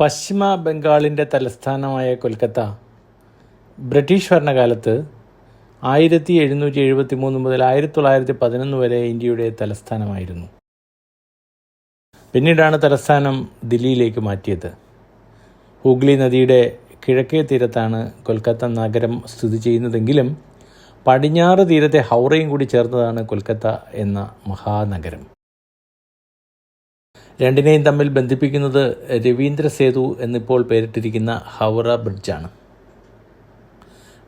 പശ്ചിമ ബംഗാളിന്റെ തലസ്ഥാനമായ കൊൽക്കത്ത. ബ്രിട്ടീഷ് ഭരണകാലത്ത് ആയിരത്തി എഴുന്നൂറ്റി എഴുപത്തി മൂന്ന് മുതൽ ആയിരത്തി തൊള്ളായിരത്തി പതിനൊന്ന് വരെ ഇന്ത്യയുടെ തലസ്ഥാനമായിരുന്നു. പിന്നീടാണ് തലസ്ഥാനം ദില്ലിയിലേക്ക് മാറ്റിയത്. ഹൂഗ്ലി നദിയുടെ കിഴക്കേ തീരത്താണ് കൊൽക്കത്ത നഗരം സ്ഥിതി ചെയ്യുന്നതെങ്കിലും പടിഞ്ഞാറ് തീരത്തെ ഹൗറയും കൂടി ചേർന്നതാണ് കൊൽക്കത്ത എന്ന മഹാനഗരം. രണ്ടിനെയും തമ്മിൽ ബന്ധിപ്പിക്കുന്നത് രവീന്ദ്ര സേതു എന്നിപ്പോൾ പേരിട്ടിരിക്കുന്ന ഹൗറ ബ്രിഡ്ജാണ്.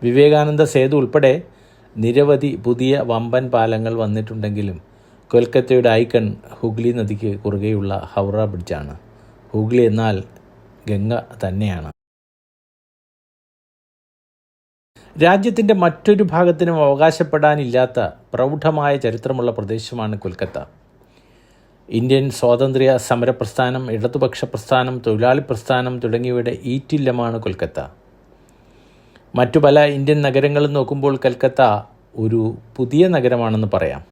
വിവേകാനന്ദ സേതു ഉൾപ്പെടെ നിരവധി പുതിയ വമ്പൻ പാലങ്ങൾ വന്നിട്ടുണ്ടെങ്കിലും കൊൽക്കത്തയുടെ ഐക്കൺ ഹുഗ്ലി നദിക്ക് കുറുകെയുള്ള ഹൗറ ബ്രിഡ്ജാണ്. ഹുഗ്ലി എന്നാൽ ഗംഗ തന്നെയാണ്. രാജ്യത്തിന്റെ മറ്റൊരു ഭാഗത്തിനും അവകാശപ്പെടാനില്ലാത്ത പ്രൗഢമായ ചരിത്രമുള്ള പ്രദേശമാണ് കൊൽക്കത്ത. ഇന്ത്യൻ സ്വാതന്ത്ര്യ സമര പ്രസ്ഥാനം ഇടതുപക്ഷ പ്രസ്ഥാനം തൊഴിലാളി പ്രസ്ഥാനം തുടങ്ങിയവയുടെ ഈറ്റില്ലമാണ് കൊൽക്കത്ത. മറ്റു പല ഇന്ത്യൻ നഗരങ്ങളും നോക്കുമ്പോൾ കൽക്കത്ത ഒരു പുതിയ നഗരമാണെന്ന് പറയാം.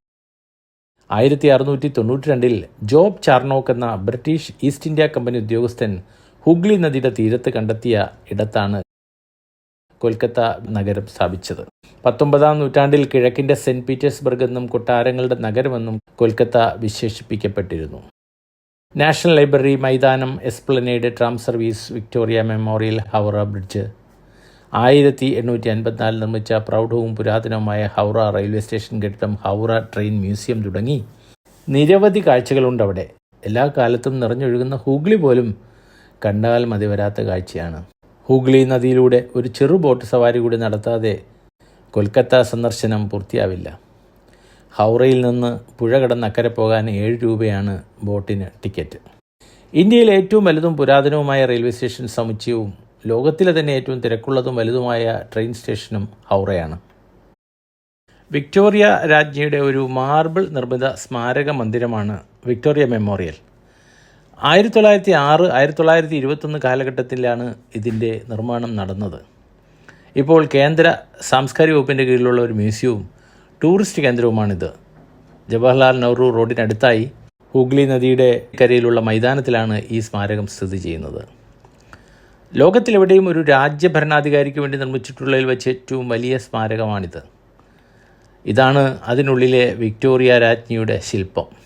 ആയിരത്തി അറുന്നൂറ്റി തൊണ്ണൂറ്റി രണ്ടിൽ ജോബ് ചാർണോക്ക് എന്ന ബ്രിട്ടീഷ് ഈസ്റ്റ് ഇന്ത്യ കമ്പനി ഉദ്യോഗസ്ഥൻ ഹുഗ്ലി നദിയുടെ തീരത്ത് കണ്ടെത്തിയ ഇടത്താണ് കൊൽക്കത്ത നഗരം സ്ഥാപിച്ചത്. പത്തൊമ്പതാം നൂറ്റാണ്ടിൽ കിഴക്കിന്റെ സെന്റ് പീറ്റേഴ്സ്ബർഗ് എന്നും കൊട്ടാരങ്ങളുടെ നഗരമെന്നും കൊൽക്കത്ത വിശേഷിപ്പിക്കപ്പെട്ടിരുന്നു. നാഷണൽ ലൈബ്രറി മൈതാനം Esplanade tram service Victoria Memorial Howrah bridge. ആയിരത്തി എണ്ണൂറ്റി അൻപത്തിനാലിൽ നിർമ്മിച്ച പ്രൗഢവും പുരാതനവുമായ ഹൗറ റെയിൽവേ സ്റ്റേഷൻ കെട്ടിടം ഹൗറ ട്രെയിൻ മ്യൂസിയം തുടങ്ങി. നിരവധി കാഴ്ചകളുണ്ട് അവിടെ. എല്ലാ കാലത്തും നിറഞ്ഞൊഴുകുന്ന ഹൂഗ്ലി പോലും കണ്ടാൽ മതി വരാത്ത കാഴ്ചയാണ്. ഹൂഗ്ലി നദിയിലൂടെ ഒരു ചെറു ബോട്ട് സവാരി കൂടി നടത്താതെ കൊൽക്കത്ത സന്ദർശനം പൂർത്തിയാവില്ല. ഹൗറയിൽ നിന്ന് പുഴ കടന്നക്കരെ പോകാൻ ഏഴ് രൂപയാണ് ബോട്ടിന് ടിക്കറ്റ്. ഇന്ത്യയിലെ ഏറ്റവും വലുതും പുരാതനവുമായ റെയിൽവേ സ്റ്റേഷൻ സമുച്ചയവും ലോകത്തിലെ തന്നെ ഏറ്റവും തിരക്കുള്ളതും വലുതുമായ ട്രെയിൻ സ്റ്റേഷനും ഹൗറയാണ്. വിക്ടോറിയ രാജ്ഞിയുടെ ഒരു മാർബിൾ നിർമ്മിത സ്മാരക മന്ദിരമാണ് വിക്ടോറിയ മെമ്മോറിയൽ. ആയിരത്തി തൊള്ളായിരത്തി ആറ് ആയിരത്തി തൊള്ളായിരത്തി ഇരുപത്തൊന്ന് കാലഘട്ടത്തിലാണ് ഇതിന്റെ നിർമ്മാണം നടന്നത്. ഇപ്പോൾ കേന്ദ്ര സാംസ്കാരിക വകുപ്പിന്റെ കീഴിലുള്ള ഒരു മ്യൂസിയവും ടൂറിസ്റ്റ് കേന്ദ്രവുമാണിത്. ജവഹർലാൽ നെഹ്റു റോഡിനടുത്തായി ഹൂഗ്ലി നദിയുടെ കരയിലുള്ള മൈതാനത്തിലാണ് ഈ സ്മാരകം സ്ഥിതി ചെയ്യുന്നത്. ലോകത്തിലെവിടെയും ഒരു രാജ്യഭരണാധികാരിക്ക് വേണ്ടി നിർമ്മിച്ചിട്ടുള്ളതിൽ വെച്ച് ഏറ്റവും വലിയ സ്മാരകമാണിത്. ഇതാണ് അതിനുള്ളിലെ വിക്ടോറിയ രാജ്ഞിയുടെ ശില്പം.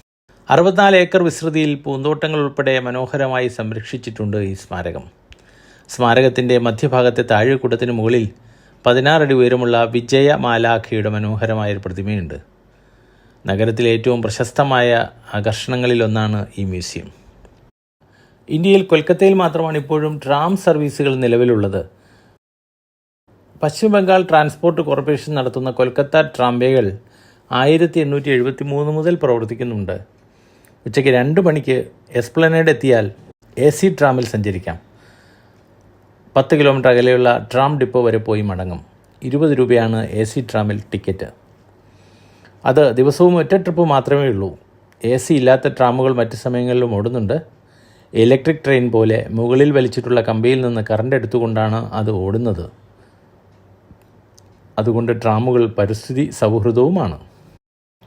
അറുപത്തിനാല് ഏക്കർ വിസ്തൃതിയിൽ പൂന്തോട്ടങ്ങൾ ഉൾപ്പെടെ മനോഹരമായി സംരക്ഷിച്ചിട്ടുണ്ട് ഈ സ്മാരകം. സ്മാരകത്തിന്റെ മധ്യഭാഗത്തെ താഴെക്കൂടത്തിന് മുകളിൽ പതിനാറടി ഉയരമുള്ള വിജയമാലാഖയുടെ മനോഹരമായൊരു പ്രതിമയുണ്ട്. നഗരത്തിലെ ഏറ്റവും പ്രശസ്തമായ ആകർഷണങ്ങളിലൊന്നാണ് ഈ മ്യൂസിയം. ഇന്ത്യയിൽ കൊൽക്കത്തയിൽ മാത്രമാണ് ഇപ്പോഴും ട്രാം സർവീസുകൾ നിലവിലുള്ളത്. പശ്ചിമ ബംഗാൾ ട്രാൻസ്പോർട്ട് കോർപ്പറേഷൻ നടത്തുന്ന കൊൽക്കത്ത ട്രാംവേകൾ ആയിരത്തി എണ്ണൂറ്റി എഴുപത്തി മൂന്ന് മുതൽ പ്രവർത്തിക്കുന്നുണ്ട്. ഉച്ചയ്ക്ക് രണ്ട് മണിക്ക് എസ്പ്ലനേഡ് എത്തിയാൽ എ സി ട്രാമിൽ സഞ്ചരിക്കാം. പത്ത് കിലോമീറ്റർ അകലെയുള്ള ട്രാം ഡിപ്പോ വരെ പോയി മടങ്ങും. ഇരുപത് രൂപയാണ് എ സി ട്രാമിൽ ടിക്കറ്റ് അത് ദിവസവും ഒറ്റ ട്രിപ്പ് മാത്രമേ ഉള്ളൂ. എ സി ഇല്ലാത്ത ട്രാമുകൾ മറ്റ് സമയങ്ങളിലും ഓടുന്നുണ്ട്. ഇലക്ട്രിക് ട്രെയിൻ പോലെ മുകളിൽ വലിച്ചിട്ടുള്ള കമ്പിയിൽ നിന്ന് കറണ്ട് എടുത്തുകൊണ്ടാണ് അത് ഓടുന്നത്. അതുകൊണ്ട് ട്രാമുകൾ പരിസ്ഥിതി സൗഹൃദവുമാണ്.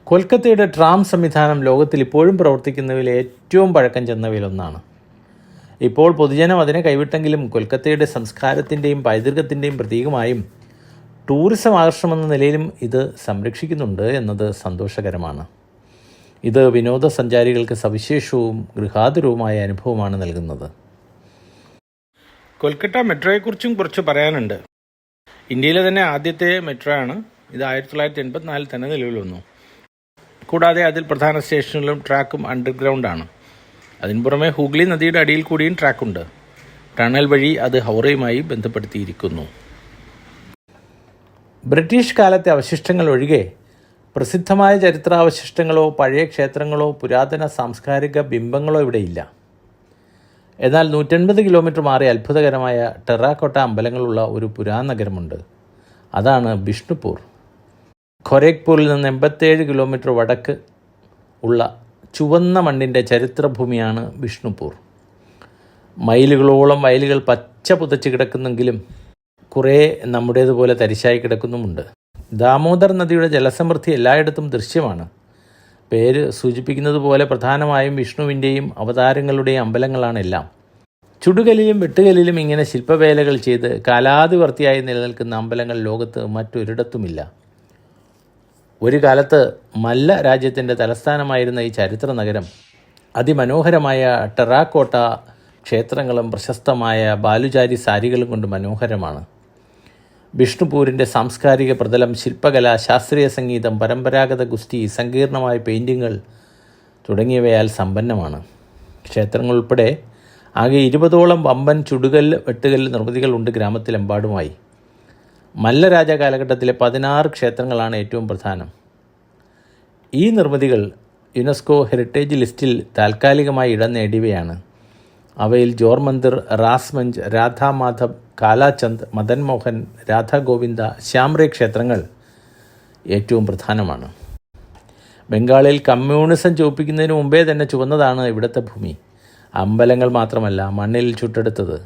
കൊൽക്കത്തയുടെ ട്രാം സംവിധാനം ലോകത്തിൽ ഇപ്പോഴും പ്രവർത്തിക്കുന്നവയിൽ ഏറ്റവും പഴക്കം ചെന്നവയിലൊന്നാണ്. ഇപ്പോൾ പൊതുജനം അതിനെ കൈവിട്ടെങ്കിലും കൊൽക്കത്തയുടെ സംസ്കാരത്തിന്റെയും പൈതൃകത്തിന്റെയും പ്രതീകമായും ടൂറിസം ആകർഷണമെന്ന നിലയിലും ഇത് സംരക്ഷിക്കുന്നുണ്ട് എന്നത് സന്തോഷകരമാണ്. ഇത് വിനോദസഞ്ചാരികൾക്ക് സവിശേഷവും ഗൃഹാതുരവുമായ അനുഭവമാണ് നൽകുന്നത്. കൊൽക്കത്ത മെട്രോയെക്കുറിച്ചും കുറച്ച് പറയാനുണ്ട്. ഇന്ത്യയിലെ തന്നെ ആദ്യത്തെ മെട്രോ ആണ് ഇത് ആയിരത്തി തൊള്ളായിരത്തി എൺപത്തിനാലിൽ തന്നെ നിലവിൽ വന്നു. കൂടാതെ അതിൽ പ്രധാന സ്റ്റേഷനുകളും ട്രാക്കും അണ്ടർഗ്രൗണ്ട് ആണ് അതിനു പുറമെ ഹൂഗ്ലി നദിയുടെ അടിയിൽ കൂടിയും ട്രാക്കുണ്ട്. ടണൽ വഴി അത് ഹൗറയുമായി ബന്ധപ്പെടുത്തിയിരിക്കുന്നു. ബ്രിട്ടീഷ് കാലത്തെ അവശിഷ്ടങ്ങൾ ഒഴികെ പ്രസിദ്ധമായ ചരിത്രാവശിഷ്ടങ്ങളോ പഴയ ക്ഷേത്രങ്ങളോ പുരാതന സാംസ്കാരിക ബിംബങ്ങളോ ഇവിടെയില്ല എന്നാൽ നൂറ്റൻപത് കിലോമീറ്റർ മാറി അത്ഭുതകരമായ ടെറാക്കോട്ട അമ്പലങ്ങളുള്ള ഒരു പുരാനഗരമുണ്ട്. അതാണ് ബിഷ്ണുപൂർ. ഖൊരേഗ്പൂരിൽ നിന്ന് എൺപത്തേഴ് കിലോമീറ്റർ വടക്ക് ഉള്ള ചുവന്ന മണ്ണിന്റെ ചരിത്രഭൂമിയാണ് വിഷ്ണുപൂർ. മൈലുകളോളം വയലുകൾ പച്ച പുതച്ച് കിടക്കുന്നെങ്കിലും കുറേ നമ്മുടേതുപോലെ തരിശായി കിടക്കുന്നുമുണ്ട്. ദാമോദർ നദിയുടെ ജലസമൃദ്ധി എല്ലായിടത്തും ദൃശ്യമാണ്. പേര് സൂചിപ്പിക്കുന്നത് പോലെ പ്രധാനമായും വിഷ്ണുവിന്റെയും അവതാരങ്ങളുടെയും അമ്പലങ്ങളാണ് എല്ലാം. വെട്ടുകലിലും ഇങ്ങനെ ശില്പവേലകൾ ചെയ്ത് കാലാതിവർത്തിയായി നിലനിൽക്കുന്ന അമ്പലങ്ങൾ ലോകത്ത് മറ്റൊരിടത്തുമില്ല. ഒരു കാലത്ത് മല്ല രാജ്യത്തിന്റെ തലസ്ഥാനമായിരുന്ന ഈ ചരിത്ര നഗരം അതിമനോഹരമായ ടെറാക്കോട്ട ക്ഷേത്രങ്ങളും പ്രശസ്തമായ ബാലുചാരി സാരികളും കൊണ്ട് മനോഹരമാണ്. വിഷ്ണുപൂരിന്റെ സാംസ്കാരിക പ്രതലം ശില്പകല ശാസ്ത്രീയ സംഗീതം പരമ്പരാഗത ഗുസ്തി സങ്കീർണമായ പെയിന്റിങ്ങുകൾ തുടങ്ങിയവയാൽ സമ്പന്നമാണ്. ക്ഷേത്രങ്ങൾ ഉൾപ്പെടെ ആകെ ഇരുപതോളം വമ്പൻ ചുടുകല്ല് വെട്ടുകല്ല് നിർമ്മിതികളുണ്ട് ഗ്രാമത്തിലെമ്പാടുമായി. മല്ലരാജ കാലഘട്ടത്തിലെ പതിനാറ് ക്ഷേത്രങ്ങളാണ് ഏറ്റവും പ്രധാനം. ഈ നിർമ്മിതികൾ യുനെസ്കോ ഹെറിറ്റേജ് ലിസ്റ്റിൽ താൽക്കാലികമായി ഇടം നേടിയവയാണ്. അവയിൽ ജോർമന്ദിർ റാസ്മഞ്ച് രാധാമാധവ് കാലാചന്ദ് മദൻ മോഹൻ രാധാഗോവിന്ദ ശ്യാംറേ ക്ഷേത്രങ്ങൾ ഏറ്റവും പ്രധാനമാണ്. ബംഗാളിൽ കമ്മ്യൂണിസം ചുവപ്പിക്കുന്നതിന് മുമ്പേ തന്നെ ചുവന്നതാണ് ഇവിടുത്തെ ഭൂമി. അമ്പലങ്ങൾ മാത്രമല്ല മണ്ണിൽ ചുട്ടെടുത്തത്.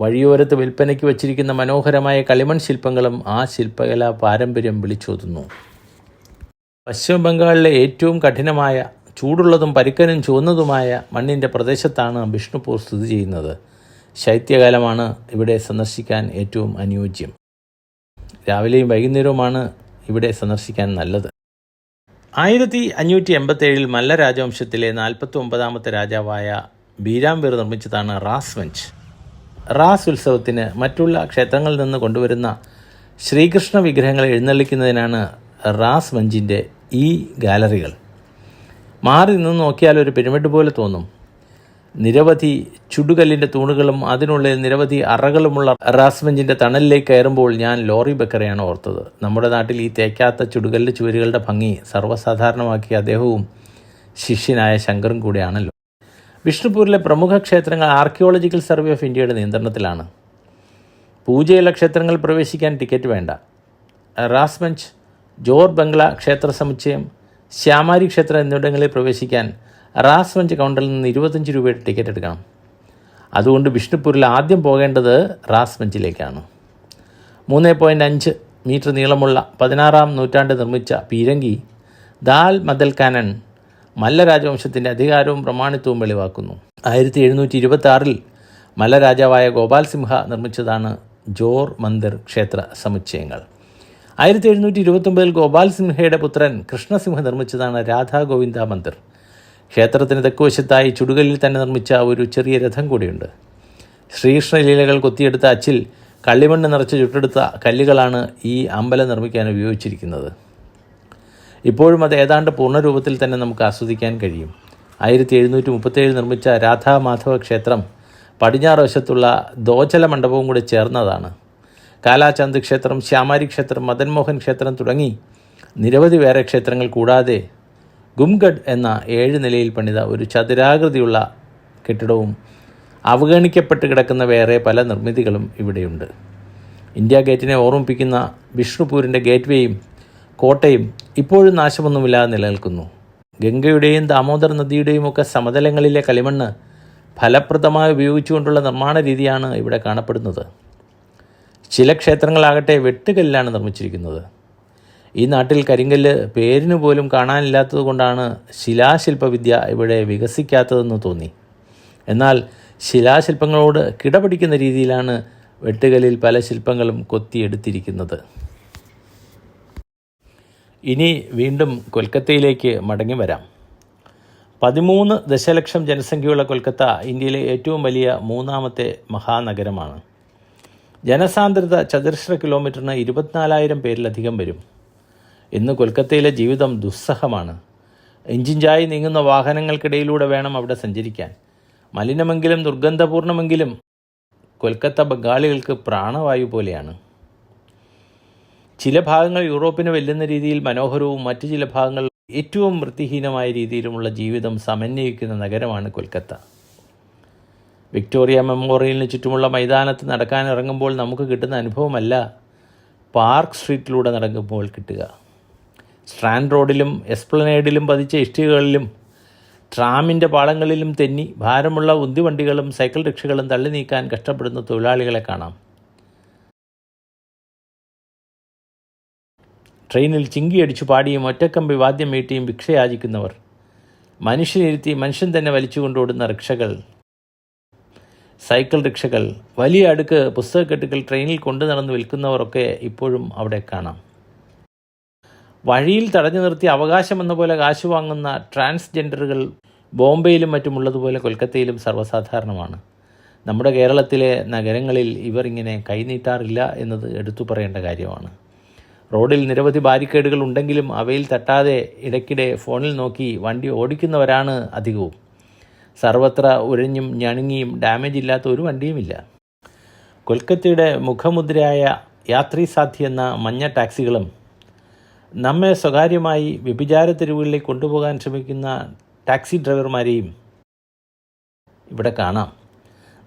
വഴിയോരത്ത് വിൽപ്പനയ്ക്ക് വച്ചിരിക്കുന്ന മനോഹരമായ കളിമൺ ശില്പങ്ങളും ആ ശില്പകലാ പാരമ്പര്യം വിളിച്ചോതുന്നു. പശ്ചിമ ബംഗാളിലെ ഏറ്റവും കഠിനമായ ചൂടുള്ളതും പരുക്കനും ചുവന്നതുമായ മണ്ണിന്റെ പ്രദേശത്താണ് ബിഷ്ണുപൂർ സ്ഥിതി ചെയ്യുന്നത്. ശൈത്യകാലമാണ് ഇവിടെ സന്ദർശിക്കാൻ ഏറ്റവും അനുയോജ്യം. രാവിലെയും വൈകുന്നേരവുമാണ് ഇവിടെ സന്ദർശിക്കാൻ നല്ലത്. ആയിരത്തി അഞ്ഞൂറ്റി എൺപത്തേഴിൽ മല്ല രാജവംശത്തിലെ നാൽപ്പത്തി ഒമ്പതാമത്തെ രാജാവായ ബീരാംബീർ നിർമ്മിച്ചതാണ് റാസ് വഞ്ച് റാസ് ഉത്സവത്തിന് മറ്റുള്ള ക്ഷേത്രങ്ങളിൽ നിന്ന് കൊണ്ടുവരുന്ന ശ്രീകൃഷ്ണ വിഗ്രഹങ്ങൾ എഴുന്നള്ളിക്കുന്നതിനാണ് റാസ് മഞ്ചിന്റെ ഈ ഗാലറികൾ. മാറി നിന്ന് നോക്കിയാൽ ഒരു പിരമിഡ് പോലെ തോന്നും. നിരവധി ചുടുകല്ലിന്റെ തൂണുകളും അതിനുള്ളിൽ നിരവധി അറകളുമുള്ള റാസ് മഞ്ചിന്റെ തണലിലേക്ക് കയറുമ്പോൾ ഞാൻ ലോറി ബക്കറയാണ് ഓർത്തത്. നമ്മുടെ നാട്ടിൽ ഈ തേക്കാത്ത ചുടുകല്ല് ചുവരുകളുടെ ഭംഗി സർവസാധാരണമാക്കിയ അദ്ദേഹവും ശിഷ്യനായ ശങ്കറും കൂടെയാണല്ലോ. വിഷ്ണുപൂരിലെ പ്രമുഖ ക്ഷേത്രങ്ങൾ ആർക്കിയോളജിക്കൽ സർവേ ഓഫ് ഇന്ത്യയുടെ നിയന്ത്രണത്തിലാണ്. പൂജയുള്ള ക്ഷേത്രങ്ങൾ പ്രവേശിക്കാൻ ടിക്കറ്റ് വേണ്ട. റാസ്മഞ്ച് ജോർ ബംഗ്ല ക്ഷേത്ര സമുച്ചയം ശ്യാമാരി ക്ഷേത്രം എന്നിവിടങ്ങളിൽ പ്രവേശിക്കാൻ റാസ്മഞ്ച് കൗണ്ടറിൽ നിന്ന് ഇരുപത്തഞ്ച് രൂപയുടെ ടിക്കറ്റ് എടുക്കണം. അതുകൊണ്ട് വിഷ്ണുപൂരിൽ ആദ്യം പോകേണ്ടത് റാസ്മഞ്ചിലേക്കാണ്. മൂന്ന് പോയിന്റ് അഞ്ച് മീറ്റർ നീളമുള്ള പതിനാറാം നൂറ്റാണ്ട് നിർമ്മിച്ച പീരങ്കി ദാൽ മദൽ കാനൻ മല്ല രാജവംശത്തിന്റെ അധികാരവും പ്രമാണിത്വവും വെളിവാക്കുന്നു. ആയിരത്തി എഴുന്നൂറ്റി ഇരുപത്തി ആറിൽ മല്ല രാജാവായ ഗോപാൽ സിംഹ നിർമ്മിച്ചതാണ് ജോർ മന്ദിർ ക്ഷേത്ര സമുച്ചയങ്ങൾ. ആയിരത്തി എഴുന്നൂറ്റി ഇരുപത്തൊമ്പതിൽ ഗോപാൽ സിംഹയുടെ പുത്രൻ കൃഷ്ണസിംഹ നിർമ്മിച്ചതാണ് രാധാ ഗോവിന്ദ മന്ദിർ. ക്ഷേത്രത്തിന് തെക്കുവശത്തായി ചുടുകലിൽ തന്നെ നിർമ്മിച്ച ഒരു ചെറിയ രഥം കൂടിയുണ്ട്. ശ്രീകൃഷ്ണലീലകൾ കൊത്തിയെടുത്ത അച്ചിൽ കള്ളിമണ്ണ് നിറച്ച് ചുട്ടെടുത്ത കല്ലുകളാണ് ഈ അമ്പലം നിർമ്മിക്കാൻ ഉപയോഗിച്ചിരിക്കുന്നത്. ഇപ്പോഴും അത് ഏതാണ്ട് പൂർണരൂപത്തിൽ തന്നെ നമുക്ക് ആസ്വദിക്കാൻ കഴിയും. ആയിരത്തി എഴുന്നൂറ്റി മുപ്പത്തേഴ് നിർമ്മിച്ച രാധാമാധവ ക്ഷേത്രം പടിഞ്ഞാറ് വശത്തുള്ള ദോചല മണ്ഡപവും കൂടി ചേർന്നതാണ്. കാലാചന്ദ് ക്ഷേത്രം ശ്യാമാരി ക്ഷേത്രം മദൻമോഹൻ ക്ഷേത്രം തുടങ്ങി നിരവധി വേറെ ക്ഷേത്രങ്ങൾ കൂടാതെ ഗുംഗഡ് എന്ന ഏഴ് നിലയിൽ പണിത ഒരു ചതുരാകൃതിയുള്ള കെട്ടിടവും അവഗണിക്കപ്പെട്ട് കിടക്കുന്ന വേറെ പല നിർമ്മിതികളും ഇവിടെയുണ്ട്. ഇന്ത്യ ഗേറ്റിനെ ഓർമ്മിപ്പിക്കുന്ന വിഷ്ണുപൂരിന്റെ ഗേറ്റ്വേയും കോട്ടയും ഇപ്പോഴും നാശമൊന്നുമില്ലാതെ നിലനിൽക്കുന്നു. ഗംഗയുടെയും ദാമോദർ നദിയുടെയും ഒക്കെ സമതലങ്ങളിലെ കളിമണ്ണ് ഫലപ്രദമായി ഉപയോഗിച്ചുകൊണ്ടുള്ള നിർമ്മാണ രീതിയാണ് ഇവിടെ കാണപ്പെടുന്നത്. ചില ക്ഷേത്രങ്ങളാകട്ടെ വെട്ടുകല്ലാണ് നിർമ്മിച്ചിരിക്കുന്നത്. ഈ നാട്ടിൽ കരിങ്കല്ല് പേരിന് പോലും കാണാനില്ലാത്തത് കൊണ്ടാണ് ശിലാശില്പവിദ്യ ഇവിടെ വികസിക്കാത്തതെന്ന് തോന്നി. എന്നാൽ ശിലാശില്പങ്ങളോട് കിടപിടിക്കുന്ന രീതിയിലാണ് വെട്ടുകല്ലിൽ പല ശില്പങ്ങളും കൊത്തിയെടുത്തിരിക്കുന്നത്. ഇനി വീണ്ടും കൊൽക്കത്തയിലേക്ക് മടങ്ങി വരാം. പതിമൂന്ന് ദശലക്ഷം ജനസംഖ്യയുള്ള കൊൽക്കത്ത ഇന്ത്യയിലെ ഏറ്റവും വലിയ മൂന്നാമത്തെ മഹാനഗരമാണ്. ജനസാന്ദ്രത ചതുരശ്ര കിലോമീറ്ററിന് ഇരുപത്തിനാലായിരം പേരിലധികം വരും. ഇന്ന് കൊൽക്കത്തയിലെ ജീവിതം ദുസ്സഹമാണ്. എഞ്ചിഞ്ചായി നീങ്ങുന്ന വാഹനങ്ങൾക്കിടയിലൂടെ വേണം അവിടെ സഞ്ചരിക്കാൻ. മലിനമെങ്കിലും ദുർഗന്ധപൂർണമെങ്കിലും കൊൽക്കത്ത ബംഗാളികൾക്ക് പ്രാണവായു പോലെയാണ്. ചില ഭാഗങ്ങൾ യൂറോപ്പിന് വെല്ലുന്ന രീതിയിൽ മനോഹരവും മറ്റു ചില ഭാഗങ്ങൾ ഏറ്റവും വൃത്തിഹീനമായ രീതിയിലുമുള്ള ജീവിതം സമന്വയിക്കുന്ന നഗരമാണ് കൊൽക്കത്ത. വിക്ടോറിയ മെമ്മോറിയലിന് ചുറ്റുമുള്ള മൈതാനത്ത് നടക്കാനിറങ്ങുമ്പോൾ നമുക്ക് കിട്ടുന്ന അനുഭവമല്ല പാർക്ക് സ്ട്രീറ്റിലൂടെ നടക്കുമ്പോൾ കിട്ടുക. സ്ട്രാൻഡ് റോഡിലും എസ്പ്ലനേഡിലും പതിച്ച ഇഷ്ടികകളിലും ട്രാമിന്റെ പാളങ്ങളിലും തെന്നി ഭാരമുള്ള ഉന്തിവണ്ടികളും സൈക്കിൾ റിക്ഷകളും തള്ളി നീക്കാൻ കഷ്ടപ്പെടുന്ന തൊഴിലാളികളെ കാണാം. ട്രെയിനിൽ ചിങ്കിയടിച്ചു പാടിയും ഒറ്റക്കമ്പി വാദ്യം വീട്ടിയും ഭിക്ഷയാചിക്കുന്നവർ. മനുഷ്യനിരുത്തി മനുഷ്യൻ തന്നെ വലിച്ചുകൊണ്ടോടുന്ന റിക്ഷകൾ. സൈക്കിൾ റിക്ഷകൾ. വലിയ അടുക്ക് പുസ്തകക്കെട്ടുകൾ ട്രെയിനിൽ കൊണ്ടു നടന്ന് വിൽക്കുന്നവരൊക്കെ ഇപ്പോഴും അവിടെ കാണാം. വഴിയിൽ തടഞ്ഞു നിർത്തി അവകാശമെന്ന പോലെ കാശ് വാങ്ങുന്ന ട്രാൻസ്ജെൻഡറുകൾ ബോംബെയിലും മറ്റുമുള്ളതുപോലെ കൊൽക്കത്തയിലും സർവസാധാരണമാണ്. നമ്മുടെ കേരളത്തിലെ നഗരങ്ങളിൽ ഇവർ ഇങ്ങനെ കൈനീട്ടാറില്ല എന്നത് എടുത്തു പറയേണ്ട കാര്യമാണ്. റോഡിൽ നിരവധി ബാരിക്കേഡുകൾ ഉണ്ടെങ്കിലും അവയിൽ തട്ടാതെ ഇടയ്ക്കിടെ ഫോണിൽ നോക്കി വണ്ടി ഓടിക്കുന്നവരാണ് അധികവും. സർവത്ര ഉരഞ്ഞും ഞണുങ്ങിയും ഡാമേജ് ഇല്ലാത്ത ഒരു വണ്ടിയുമില്ല. കൊൽക്കത്തയുടെ മുഖമുദ്രയായ യാത്രീസാധ്യ എന്ന മഞ്ഞ ടാക്സികളും നമ്മെ സ്വകാര്യമായി വ്യഭിചാര തെരുവുകളിലേക്ക് കൊണ്ടുപോകാൻ ശ്രമിക്കുന്ന ടാക്സി ഡ്രൈവർമാരെയും ഇവിടെ കാണാം.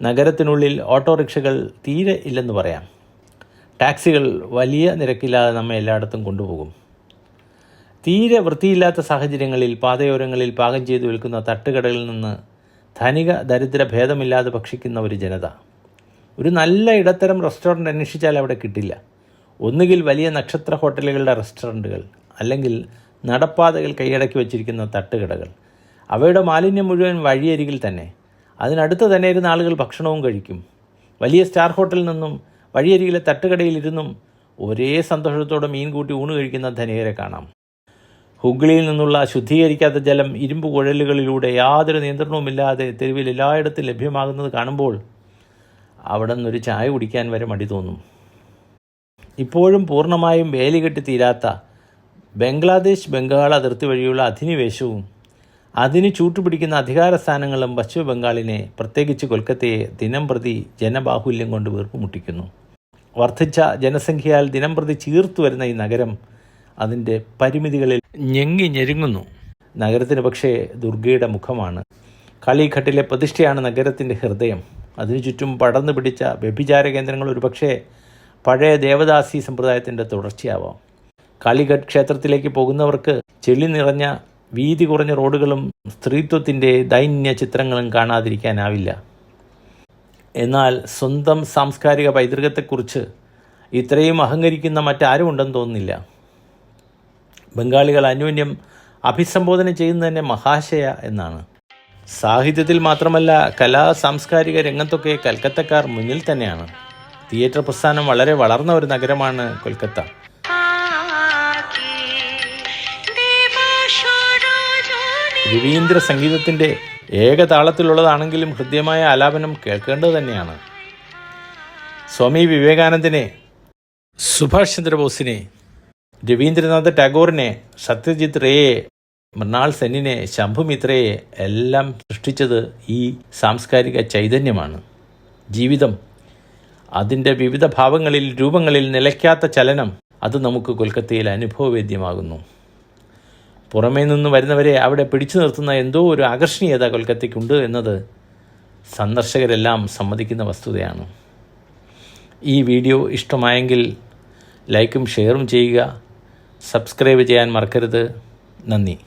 നഗരത്തിനുള്ളിൽ ഓട്ടോറിക്ഷകൾ തീരെ ഇല്ലെന്ന് പറയാം. ടാക്സികൾ വലിയ നിരക്കില്ലാതെ നമ്മെ എല്ലായിടത്തും കൊണ്ടുപോകും. തീരെ വൃത്തിയില്ലാത്ത സാഹചര്യങ്ങളിൽ പാതയോരങ്ങളിൽ പാകം ചെയ്തു വിൽക്കുന്ന തട്ടുകടകളിൽ നിന്ന് ധനിക ദരിദ്ര ഭേദമില്ലാതെ ഭക്ഷിക്കുന്ന ഒരു ജനത. ഒരു നല്ല ഇടത്തരം റെസ്റ്റോറന്റ് അന്വേഷിച്ചാൽ അവിടെ കിട്ടില്ല. ഒന്നുകിൽ വലിയ നക്ഷത്ര ഹോട്ടലുകളുടെ റെസ്റ്റോറന്റുകൾ അല്ലെങ്കിൽ നടപ്പാതകൾ കൈയടക്കി വച്ചിരിക്കുന്ന തട്ടുകടകൾ. അവയുടെ മാലിന്യം മുഴുവൻ വഴിയരികിൽ തന്നെ. അതിനടുത്ത് തന്നെ ഇരുന്ന ആളുകൾ ഭക്ഷണവും കഴിക്കും. വലിയ സ്റ്റാർ ഹോട്ടലിൽ നിന്നും വഴിയരികിലെ തട്ടുകടയിലിരുന്നും ഒരേ സന്തോഷത്തോടെ മീൻ കൂട്ടി ഊണ് കഴിക്കുന്ന ധനികരെ കാണാം. ഹുഗ്ലിയിൽ നിന്നുള്ള ശുദ്ധീകരിക്കാത്ത ജലം ഇരുമ്പ് കുഴലുകളിലൂടെ യാതൊരു നിയന്ത്രണവുമില്ലാതെ തെരുവിൽ എല്ലായിടത്തും ലഭ്യമാകുന്നത് കാണുമ്പോൾ അവിടെ നിന്നൊരു ചായ കുടിക്കാൻ വരെ മടി തോന്നും. ഇപ്പോഴും പൂർണമായും വേലി കെട്ടി തീരാത്ത ബംഗ്ലാദേശ് ബംഗാൾ അതിർത്തി വഴിയുള്ള അധിനിവേശവും അതിന് ചൂട്ടുപിടിക്കുന്ന അധികാര സ്ഥാനങ്ങളും പശ്ചിമ ബംഗാളിനെ പ്രത്യേകിച്ച് കൊൽക്കത്തയെ ദിനം പ്രതി ജനബാഹുല്യം കൊണ്ട് വീർപ്പുമുട്ടിക്കുന്നു. വർദ്ധിച്ച ജനസംഖ്യയാൽ ദിനം പ്രതി ചീർത്തു വരുന്ന ഈ നഗരം അതിന്റെ പരിമിതികളിൽ ഞെങ്ങി ഞെരുങ്ങുന്നു. നഗരത്തിന് പക്ഷേ ദുർഗയുടെ മുഖമാണ്. കളിഘട്ടിലെ പ്രതിഷ്ഠയാണ് നഗരത്തിന്റെ ഹൃദയം. അതിനു ചുറ്റും പടർന്നു പിടിച്ച വ്യഭിചാര കേന്ദ്രങ്ങൾ ഒരുപക്ഷേ പഴയ ദേവദാസി സമ്പ്രദായത്തിന്റെ തുടർച്ചയാവാം. കാളിഘട്ട് ക്ഷേത്രത്തിലേക്ക് പോകുന്നവർക്ക് ചെളി നിറഞ്ഞ വീതി കുറഞ്ഞ റോഡുകളും സ്ത്രീത്വത്തിന്റെ ദൈന്യ ചിത്രങ്ങളും കാണാതിരിക്കാനാവില്ല. എന്നാൽ സ്വന്തം സാംസ്കാരിക പൈതൃകത്തെക്കുറിച്ച് ഇത്രയും അഹങ്കരിക്കുന്ന മറ്റാരും ഉണ്ടെന്ന് തോന്നുന്നില്ല. ബംഗാളികൾ അന്യോന്യം അഭിസംബോധന ചെയ്യുന്നത് തന്നെ മഹാശയ എന്നാണ്. സാഹിത്യത്തിൽ മാത്രമല്ല കലാ സാംസ്കാരിക രംഗത്തൊക്കെ കൽക്കത്തക്കാർ മുന്നിൽ തന്നെയാണ്. തിയേറ്റർ പ്രസ്ഥാനം വളരെ വളർന്ന ഒരു നഗരമാണ് കൊൽക്കത്ത. രവീന്ദ്ര സംഗീതത്തിന്റെ ഏകതാളത്തിലുള്ളതാണെങ്കിലും ഹൃദ്യമായ ആലാപനം കേൾക്കേണ്ടത് തന്നെയാണ്. സ്വാമി വിവേകാനന്ദനെ സുഭാഷ് ചന്ദ്രബോസിനെ രവീന്ദ്രനാഥ് ടാഗോറിനെ സത്യജിത് റേയെ മൃണാൾ സെന്നിനെ ശംഭുമിത്രയെ എല്ലാം സൃഷ്ടിച്ചത് ഈ സാംസ്കാരിക ചൈതന്യമാണ്. ജീവിതം അതിന്റെ വിവിധ ഭാവങ്ങളിൽ രൂപങ്ങളിൽ നിലയ്ക്കാത്ത ചലനം അത് നമുക്ക് കൊൽക്കത്തയിൽ അനുഭവവേദ്യമാകുന്നു. പുറമേ നിന്ന് വരുന്നവരെ അവിടെ പിടിച്ചു നിർത്തുന്ന എന്തോ ഒരു ആകർഷണീയത കൊൽക്കത്തയ്ക്കുണ്ട് എന്നത് സന്ദർശകരെല്ലാം സമ്മതിക്കുന്ന വസ്തുതയാണ്. ഈ വീഡിയോ ഇഷ്ടമായെങ്കിൽ ലൈക്കും ഷെയറും ചെയ്യുക. സബ്സ്ക്രൈബ് ചെയ്യാൻ മറക്കരുത്. നന്ദി.